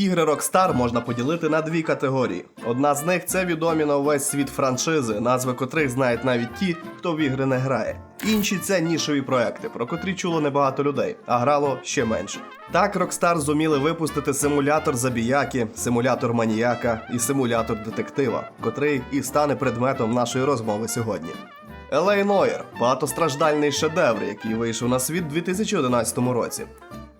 Ігри Rockstar можна поділити на дві категорії. Одна з них це відомі на увесь світ франшизи, назви котрих знають навіть ті, хто в ігри не грає. Інші це нішові проекти, про котрі чуло небагато людей, а грало ще менше. Так Rockstar зуміли випустити симулятор забіяки, симулятор маніяка і симулятор детектива, котрий і стане предметом нашої розмови сьогодні. Елей Нойер багатостраждальний шедевр, який вийшов на світ у 2011 році.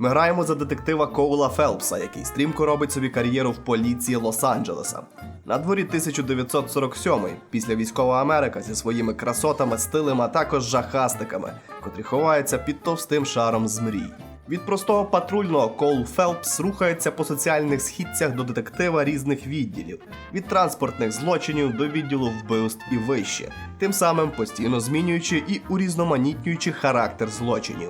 Ми граємо за детектива Коула Фелпса, який стрімко робить собі кар'єру в поліції Лос-Анджелеса. На дворі 1947 після військова Америка зі своїми красотами, стилем, а також жахастиками, котрі ховаються під товстим шаром з мрій. Від простого патрульного Коул Фелпс рухається по соціальних східцях до детектива різних відділів, від транспортних злочинів до відділу вбивств і вище, тим самим постійно змінюючи і урізноманітнюючи характер злочинів.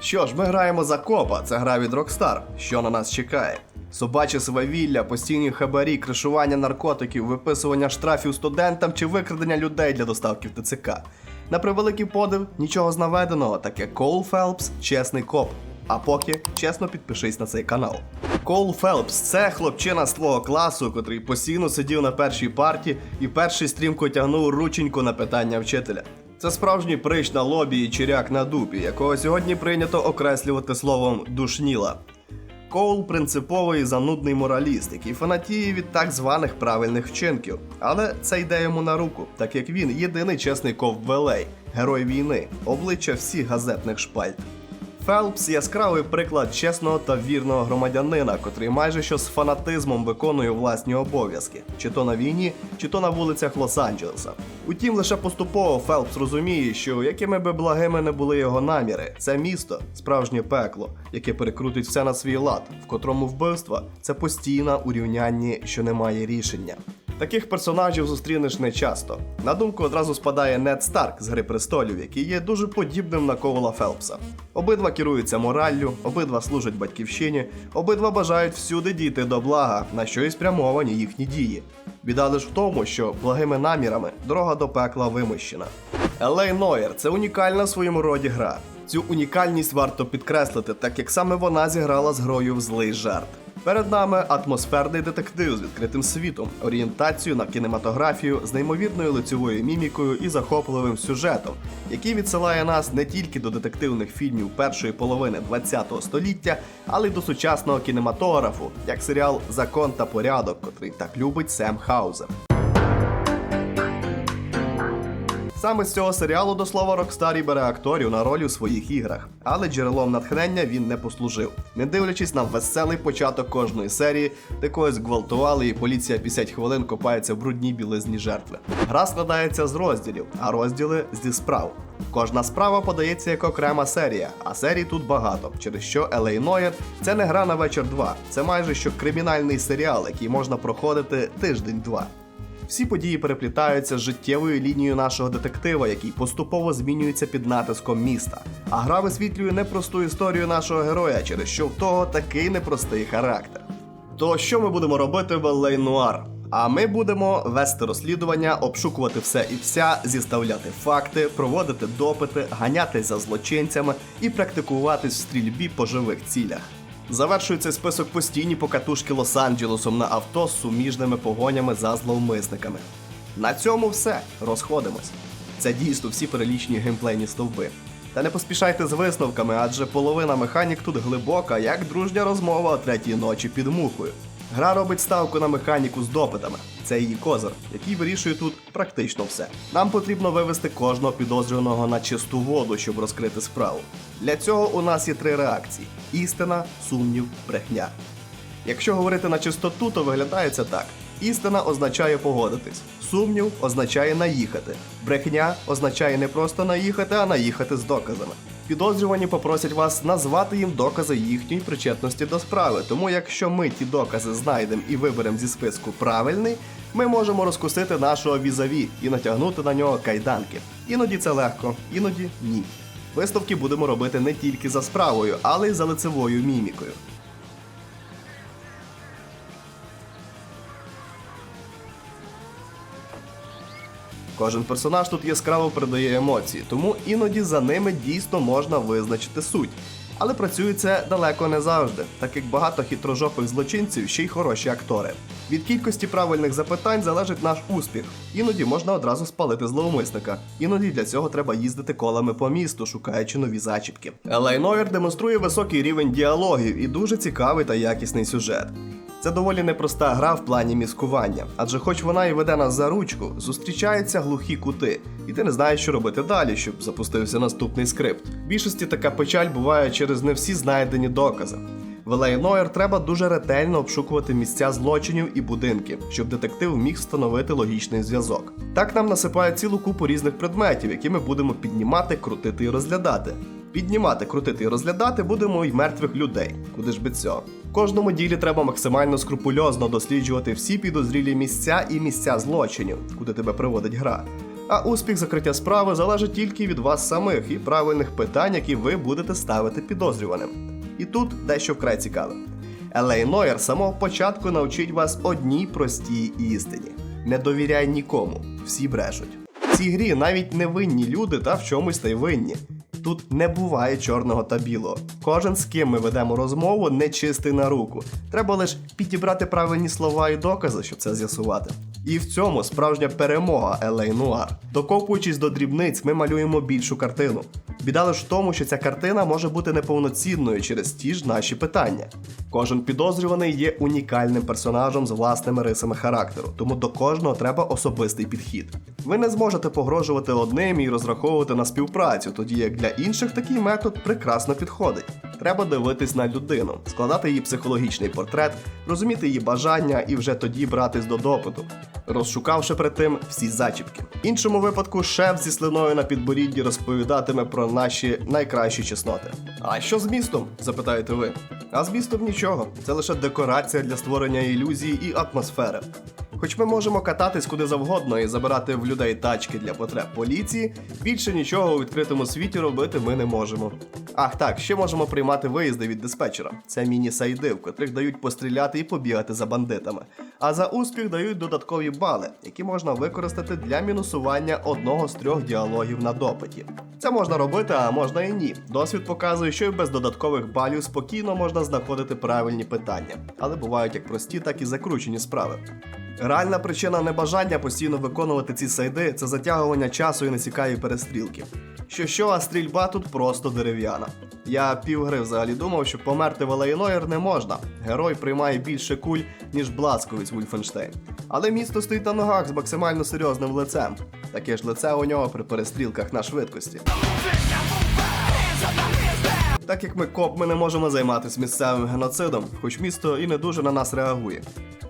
Що ж, ми граємо за копа, це гра від Rockstar. Що на нас чекає? Собаче свавілля, постійні хабарі, кришування наркотиків, виписування штрафів студентам чи викрадення людей для доставки в ТЦК. На превеликий подив, нічого з наведеного, таке Коул Фелпс, чесний коп. А поки чесно підпишись на цей канал. Кол Фелпс це хлопчина з твого класу, котрий постійно сидів на першій парті і перший стрімко тягнув рученьку на питання вчителя. Це справжній прищ на лобі і чиряк на дупі, якого сьогодні прийнято окреслювати словом душніла. Коул принциповий занудний мораліст, який фанатіє від так званих правильних вчинків. Але це йде йому на руку, так як він єдиний чесний ковбелей, герой війни, обличчя всіх газетних шпальт. Фелпс яскравий приклад чесного та вірного громадянина, котрий майже що з фанатизмом виконує власні обов'язки, чи то на війні, чи то на вулицях Лос-Анджелеса. Утім, лише поступово Фелпс розуміє, що якими би благими не були його наміри, це місто справжнє пекло, яке перекрутить все на свій лад, в котрому вбивства це постійна у рівнянні, що не має рішення. Таких персонажів зустрінеш не часто. На думку одразу спадає Нед Старк з Гри престолів, який є дуже подібним на Ковала Фелпса. Обидва керуються мораллю, обидва служать батьківщині, обидва бажають всюди дійти до блага, на що і спрямовані їхні дії. Біда лиш в тому, що благими намірами дорога до пекла вимощена. Елей Нойер це унікальна в своєму роді гра. Цю унікальність варто підкреслити, так як саме вона зіграла з грою в злий жарт. Перед нами атмосферний детектив з відкритим світом, орієнтацію на кінематографію з неймовірною лицьовою мімікою і захопливим сюжетом, який відсилає нас не тільки до детективних фільмів першої половини ХХ століття, але й до сучасного кінематографу, як серіал Закон та порядок, котрий так любить Сем Хаузер. Саме з цього серіалу до слова Rockstar і бере акторів на ролі у своїх іграх, але джерелом натхнення він не послужив. Не дивлячись на веселий початок кожної серії, де когось зґвалтували і поліція 50 хвилин копається в брудній білизні жертви. Гра складається з розділів, а розділи зі справ. Кожна справа подається як окрема серія, а серій тут багато, через що LA Noir – це не гра на вечір 2, це майже що кримінальний серіал, який можна проходити тиждень-два. Всі події переплітаються з життєвою лінією нашого детектива, який поступово змінюється під натиском міста. А гра висвітлює непросту історію нашого героя, через що в того такий непростий характер. То що ми будемо робити в LA Noir? А ми будемо вести розслідування, обшукувати все і вся, зіставляти факти, проводити допити, ганятись за злочинцями і практикуватись в стрільбі по живих цілях. Завершується список постійні покатушки Лос-Анджелесом на авто з суміжними погонями за зловмисниками. На цьому все. Розходимось. Це дійсно всі перелічні геймплейні стовби. Та не поспішайте з висновками, адже половина механік тут глибока, як дружня розмова о третій ночі під мухою. Гра робить ставку на механіку з допитами. Це її козир, який вирішує тут практично все. Нам потрібно вивести кожного підозрюваного на чисту воду, щоб розкрити справу. Для цього у нас є три реакції: істина, сумнів, брехня. Якщо говорити на чистоту, то виглядає це так: істина означає погодитись, сумнів означає наїхати, брехня означає не просто наїхати, а наїхати з доказами. Підозрювані попросять вас назвати їм докази їхньої причетності до справи. Тому, якщо ми ті докази знайдемо і виберемо зі списку правильний, ми можемо розкусити нашого візаві і натягнути на нього кайданки. Іноді це легко, іноді ні. Виставки будемо робити не тільки за справою, але й за лицевою мімікою. Кожен персонаж тут яскраво передає емоції, тому іноді за ними дійсно можна визначити суть. Але працює це далеко не завжди, так як багато хитрожопих злочинців ще й хороші актори. Від кількості правильних запитань залежить наш успіх. Іноді можна одразу спалити зловмисника. Іноді для цього треба їздити колами по місту, шукаючи нові зачіпки. Елей демонструє високий рівень діалогів і дуже цікавий та якісний сюжет. Це доволі непроста гра в плані міскування, адже хоч вона і веде нас за ручку, зустрічаються глухі кути, і ти не знаєш, що робити далі, щоб запустився наступний скрипт. В більшості така печаль буває через не всі знайдені докази. В Елей Нойер треба дуже ретельно обшукувати місця злочинів і будинки, щоб детектив міг встановити логічний зв'язок. Так нам насипають цілу купу різних предметів, які ми будемо піднімати, крутити і розглядати. Піднімати, крутити і розглядати будемо й мертвих людей, куди ж без цього. В кожному ділі треба максимально скрупульозно досліджувати всі підозрілі місця і місця злочинів, куди тебе приводить гра. А успіх закриття справи залежить тільки від вас самих і правильних питань, які ви будете ставити підозрюваним. І тут дещо вкрай цікаве. Елей Нойер з самого початку навчить вас одній простій істині: не довіряй нікому, всі брешуть. В цій грі навіть невинні люди та в чомусь та й винні. Тут не буває чорного та білого. Кожен з ким ми ведемо розмову не чистий на руку. Треба лише підібрати правильні слова і докази, щоб це з'ясувати. І в цьому справжня перемога Елей Нуар. Докопуючись до дрібниць, ми малюємо більшу картину. Біда лише в тому, що ця картина може бути неповноцінною через ті ж наші питання. Кожен підозрюваний є унікальним персонажем з власними рисами характеру, тому до кожного треба особистий підхід. Ви не зможете погрожувати одним і розраховувати на співпрацю, тоді як для інших такий метод прекрасно підходить. Треба дивитись на людину, складати її психологічний портрет, розуміти її бажання і вже тоді братись до допиту, розшукавши при тим всі зачіпки. В іншому випадку шеф зі слиною на підборідді розповідатиме про наші найкращі чесноти. А що з містом? запитаєте ви. А з містом нічого. Це лише декорація для створення ілюзії і атмосфери. Хоч ми можемо кататись куди завгодно і забирати в людей тачки для потреб поліції, більше нічого у відкритому світі робити ми не можемо. Ах так, ще можемо приймати виїзди від диспетчера. Це міні-сайди, в котрих дають постріляти і побігати за бандитами. А за успіх дають додаткові бали, які можна використати для мінусування одного з трьох діалогів на допиті. Це можна робити, а можна і ні. Досвід показує, що і без додаткових балів спокійно можна знаходити правильні питання, але бувають як прості, так і закручені справи. Реальна причина небажання постійно виконувати ці сайди це затягування часу і нецікаві перестрілки. Що що, а стрільба тут просто дерев'яна. Я півгри взагалі думав, що померти в Елейнойер не можна. Герой приймає більше куль, ніж Бласковець Вульфенштейн. Але місто стоїть на ногах з максимально серйозним лицем. Таке ж лице у нього при перестрілках на швидкості. Так як ми коп, ми не можемо займатися місцевим геноцидом, хоч місто і не дуже на нас реагує.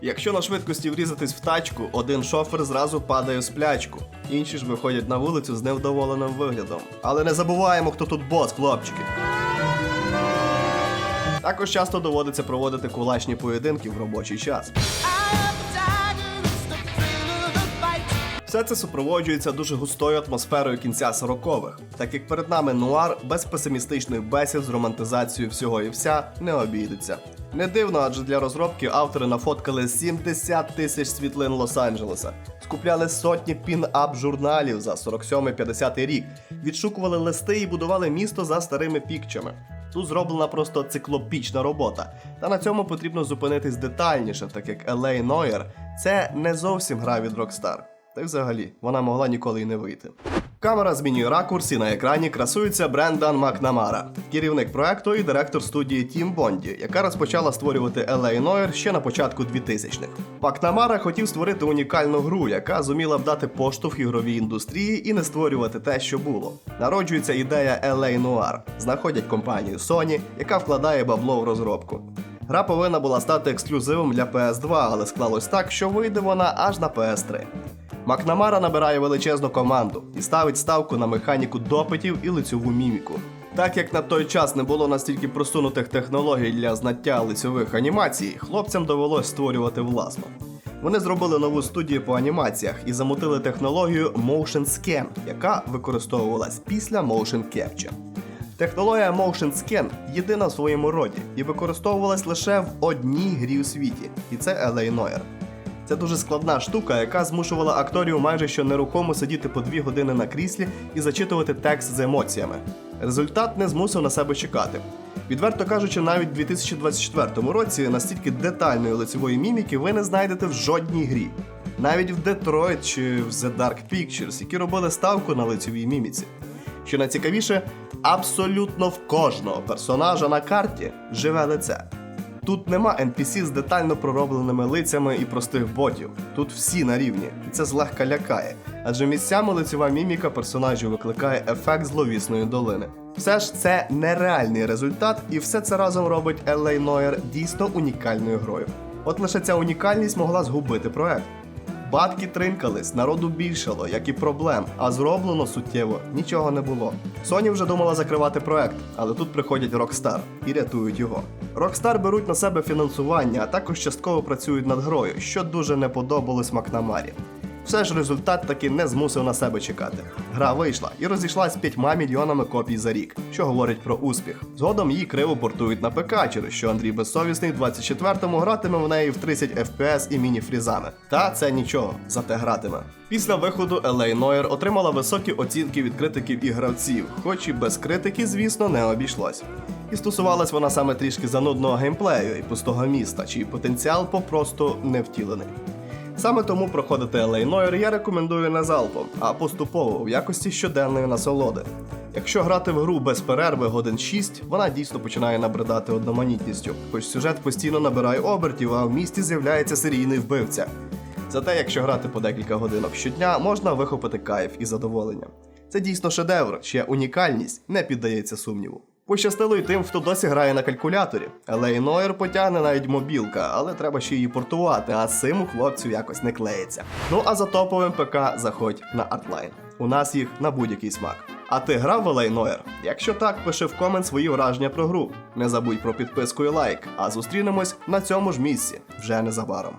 Якщо на швидкості врізатись в тачку, один шофер зразу падає в сплячку, інші ж виходять на вулицю з невдоволеним виглядом. Але не забуваємо, хто тут бос, хлопчики. Також часто доводиться проводити кулачні поєдинки в робочий час. Все це супроводжується дуже густою атмосферою кінця 40-х, так як перед нами нуар без песимістичних бесід з романтизацією всього і вся не обійдеться. Не дивно, адже для розробки автори нафоткали 70 тисяч світлин Лос-Анджелеса, скупляли сотні пін-ап журналів за 47-50 рік, відшукували листи і будували місто за старими пікчами. Тут зроблена просто циклопічна робота, та на цьому потрібно зупинитись детальніше, так як LA Noir – це не зовсім гра від Rockstar. Та й взагалі, вона могла ніколи й не вийти. Камера змінює ракурс і на екрані красується Брендан Макнамара, керівник проекту і директор студії Тім Бонді, яка розпочала створювати LA Noir ще на початку 2000-х. Макнамара хотів створити унікальну гру, яка зуміла б дати поштовх ігровій індустрії і не створювати те, що було. Народжується ідея LA Noir. Знаходять компанію Sony, яка вкладає бабло в розробку. Гра повинна була стати ексклюзивом для PS2, але склалось так, що вийде вона аж на PS3. Макнамара набирає величезну команду і ставить ставку на механіку допитів і лицьову міміку. Так як на той час не було настільки просунутих технологій для знаття лицьових анімацій, хлопцям довелось створювати власну. Вони зробили нову студію по анімаціях і замутили технологію Motion Scan, яка використовувалась після Motion Capture. Технологія Motion Scan єдина в своєму роді і використовувалась лише в одній грі у світі, і це LA Noir. Це дуже складна штука, яка змушувала акторів майже що нерухомо сидіти по дві години на кріслі і зачитувати текст з емоціями. Результат не змусив на себе чекати. Відверто кажучи, навіть у 2024 році настільки детальної лицевої міміки ви не знайдете в жодній грі. Навіть в Detroit чи в The Dark Pictures, які робили ставку на лицевій міміці. Що найцікавіше, абсолютно в кожного персонажа на карті живе лице. Тут нема NPC з детально проробленими лицями і простих ботів. Тут всі на рівні, і це злегка лякає, адже місцями лицева міміка персонажів викликає ефект зловісної долини. Все ж це нереальний результат, і все це разом робить LA Noir дійсно унікальною грою. От лише ця унікальність могла згубити проект. Батки тринкались, народу більшало, як і проблем, а зроблено суттєво нічого не було. Sony вже думала закривати проект, але тут приходять Rockstar і рятують його. Rockstar беруть на себе фінансування, а також частково працюють над грою, що дуже не подобалось Макнамарі. Все ж результат таки не змусив на себе чекати. Гра вийшла і розійшлась 5 мільйонами копій за рік, що говорить про успіх. Згодом її криво портують на ПК, через що Андрій Безсовісний в 24-му гратиме в неї в 30 FPS і міні-фрізами. Та це нічого, зате гратиме. Після виходу LA Noir отримала високі оцінки від критиків і гравців, хоч і без критики, звісно, не обійшлось. І стосувалась вона саме трішки занудного геймплею і пустого міста, чий потенціал попросту не втілений. Саме тому проходити LA я рекомендую не залпом, а поступово в якості щоденної насолоди. Якщо грати в гру без перерви годин 6, вона дійсно починає набридати одноманітністю, хоч сюжет постійно набирає обертів, а в місті з'являється серійний вбивця. Зате, якщо грати по декілька годинок щодня, можна вихопити кайф і задоволення. Це дійсно шедевр, чия унікальність не піддається сумніву. Пощастило й тим, хто досі грає на калькуляторі. Noir потягне навіть мобілка, але треба ще її портувати, а з цим у хлопців якось не клеїться. Ну а за топовим ПК заходь на Artline. У нас їх на будь-який смак. А ти грав в Noir? Якщо так, пиши в комент свої враження про гру. Не забудь про підписку і лайк, а зустрінемось на цьому ж місці вже незабаром.